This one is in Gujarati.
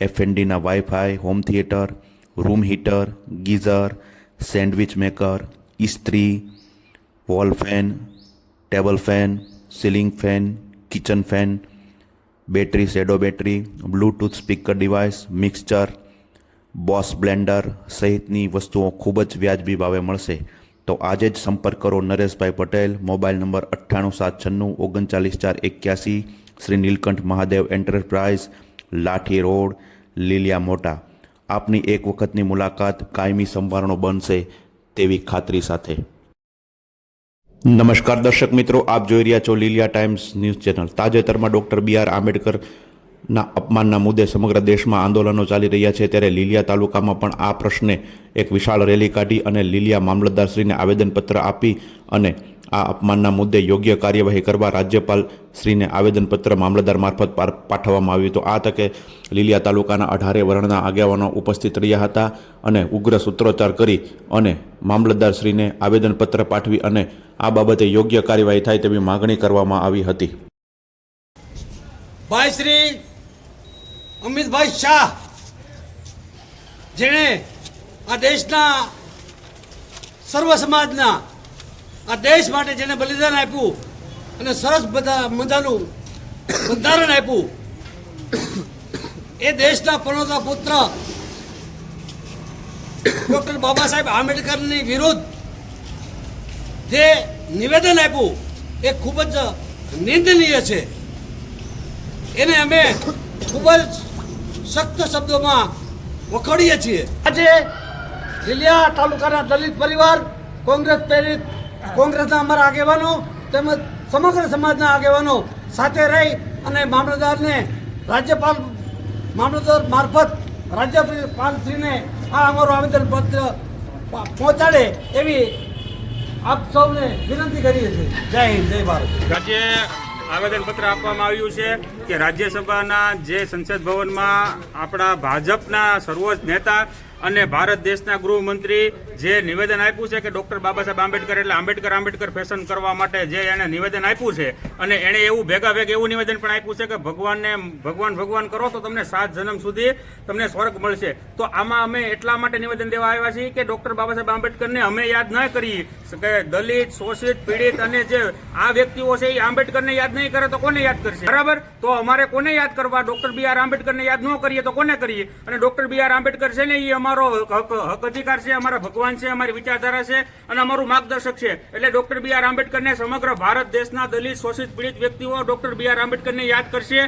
એફએનડીના wifi home theatre room heater geyser sandwich maker ઇસ્ત્રી wall fan table fan ceiling fan kitchen fan battery shadow battery Bluetooth speaker device mixture Bose blender સહિતની વસ્તુઓ ખૂબ જ વ્યાજબી ભાવે મળશે તો આજે જ સંપર્ક કરો નરેશભાઈ પટેલ મોબાઈલ નંબર અઠ્ઠાણું સાત છન્નું ઓગણચાલીસ ચાર એક્યાસી શ્રી નીલકંઠ મહાદેવ એન્ટરપ્રાઇઝ લાઠી રોડ, લીલિયા મોટા. આપની એક વખતની મુલાકાત કાયમી સંભારણો બનશે તેવી ખાતરી સાથે. નમસ્કાર દર્શક મિત્રો, આપ જોઈ રહ્યા છો લીલિયા ટાઈમ્સ ન્યૂઝ ચેનલ. તાજેતરમાં ડૉક્ટર બી આર આંબેડકરના અપમાનના મુદ્દે સમગ્ર દેશમાં આંદોલનો ચાલી રહ્યા છે, ત્યારે લીલિયા તાલુકામાં પણ આ પ્રશ્ને એક વિશાળ રેલી કાઢી અને લીલિયા મામલતદારશ્રીને આવેદનપત્ર આપી અને આ અપમાનના મુદ્દે યોગ્ય કાર્યવાહી કરવા રાજ્યપાલ શ્રીને આવેદનપત્ર મામલતદાર મારફત પાઠવવામાં આવ્યું તો આ તકે લીલિયા તાલુકાના અઢારે વર્ણના આગેવાનો ઉપસ્થિત રહ્યા હતા અને ઉગ્ર સૂત્રોચ્ચાર કરી અને મામલતદારશ્રીને આવેદનપત્ર પાઠવી અને આ બાબતે યોગ્ય કાર્યવાહી થાય તેવી માગણી કરવામાં આવી હતી. ભાઈ શ્રી અમિતભાઈ શાહ, જેણે આ દેશના સર્વ સમાજના આ દેશ માટે જેને બલિદાન આપ્યું અને સરસ બધા મજાનું બંધારણ આપ્યું, એ દેશના પણોતા પુત્ર ડૉક્ટર બાબા સાહેબ આંબેડકરની વિરુદ્ધ જે નિવેદન આપ્યું, એ ખૂબ જ નિંદનીય છે. એને અમે ખૂબ જ સખ્ત શબ્દોમાં વખોડીએ છીએ. આજે લીલિયા તાલુકાના દલિત પરિવાર, કોંગ્રેસ પ્રેરિત, કોંગ્રેસના અમારા આગેવાનો તેમજ સમગ્ર સમાજના આગેવાનો સાથે રહી અને મામલતદારને રાજ્યપાલ મામલતદાર મારફત રાજ્યપાલશ્રીને આ અમારું આવેદનપત્ર પહોંચાડે એવી આપ સૌને વિનંતી કરીએ છીએ. જય હિન્દ, જય ભારત. આવેદનપત્ર આપવામાં આવ્યું છે કે રાજ્યસભાના જે સંસદ ભવનમાં આપણા ભાજપના સર્વોચ્ચ નેતા અને ભારત દેશના ગૃહમંત્રી જે નિવેદન આપ્યું છે કે ડોક્ટર બાબા સાહેબ આંબેડકર, એટલે આંબેડકર આંબેડકર ફેશન કરવા માટે જે એણે નિવેદન આપ્યું છે, અને એણે એવું ભેગા ભેગ એવું નિવેદન પણ આપ્યું છે કે ભગવાનને, ભગવાન ભગવાન કરો તો તમને સાત જન્મ સુધી તમને સ્વર્ગ મળશે. તો આમાં અમે એટલા માટે નિવેદન દેવા આવ્યા છીએ કે ડોક્ટર બાબા સાહેબ આંબેડકરને અમે યાદ ન કરી કે દલિત, શોષિત, પીડિત અને જે આ વ્યક્તિઓ છે એ આંબેડકરને યાદ નહીં કરે તો કોને યાદ કરશે? બરાબર? તો અમારે કોને યાદ કરવા? ડોક્ટર બી આર આંબેડકરને યાદ ન કરીએ તો કોને કરીએ? અને ડોક્ટર બી આર આંબેડકર છે ને એ અમારો હક અધિકાર છે, અમારા ભગવાન છે, અમારી વિચારધારા છે અને અમારું માર્ગદર્શક છે. એટલે ડોક્ટર બી આર આંબેડકરને સમગ્ર ભારત દેશના દલિત, શોષિત, પીડિત વ્યક્તિઓ ડોક્ટર બી આર આંબેડકરને યાદ કરશે.